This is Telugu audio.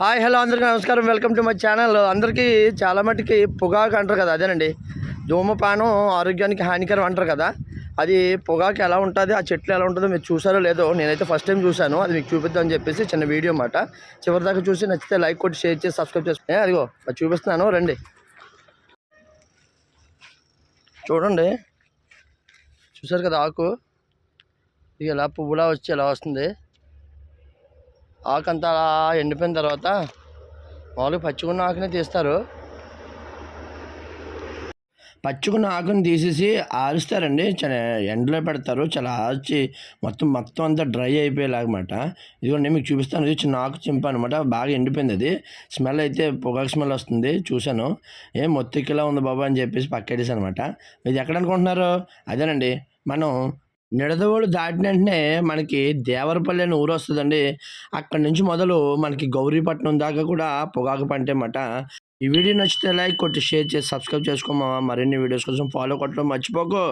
హాయ్ హలో అందరికీ నమస్కారం. Welcome to my channel. అందరికీ చాలా మటుకి పొగాకు అంటారు కదా అదేనండి. ధూమపానం ఆరోగ్యానికి హానికరం అంటారు కదా. అది పొగాకు ఎలా ఉంటుంది ఆ చెట్లు ఎలా ఉంటుందో మీరు చూసారో లేదో నేనైతే ఫస్ట్ టైం చూశాను. అది మీకు చూపిద్దామని చెప్పేసి చిన్న వీడియో అన్నమాట. చివరిదాకా చూసి నచ్చితే లైక్ కొట్టి షేర్ చేసి సబ్స్క్రైబ్ చేసుకుని అదిగో అది చూపిస్తున్నాను. రండి. చూడండి. చూసారు కదా ఆకు? ఇది ఎలా పువ్వులా వచ్చి ఎలా వస్తుంది? ఆకంతా అలా ఎండిపోయిన తర్వాత మామూలుగా పచ్చికున్న ఆకునే తీస్తారు. పచ్చుకున్న ఆకుని తీసేసి ఆరుస్తారండి. చాలా ఎండలో పెడతారు. చాలా ఆర్చి మొత్తం మొత్తం అంతా డ్రై అయిపోయేలాగమాట ఇదిగోండి మీకు చూపిస్తాను. ఇది చిన్న ఆకు చింప అనమాట బాగా ఎండిపోయింది అది. స్మెల్ అయితే పొగాకు స్మెల్ వస్తుంది. చూశాను. ఏం మొత్తికిలా ఉంది బాబా అని చెప్పేసి పక్కేసాను అనమాట ఇది ఎక్కడ అనుకుంటున్నారు? అదేనండి. మనం నిడదవోలు దాటిన వెంటనే మనకి దేవరపల్లి అని ఊరు వస్తుందండి అక్కడి నుంచి మొదలు మనకి గౌరీపట్నం దాకా కూడా పొగాకు పంటేమాట. ఈ వీడియో నచ్చితే లైక్ కొట్టి షేర్ చేసి సబ్స్క్రైబ్ చేసుకోమా మరిన్ని వీడియోస్ కోసం ఫాలో కొట్టడం మర్చిపోకు.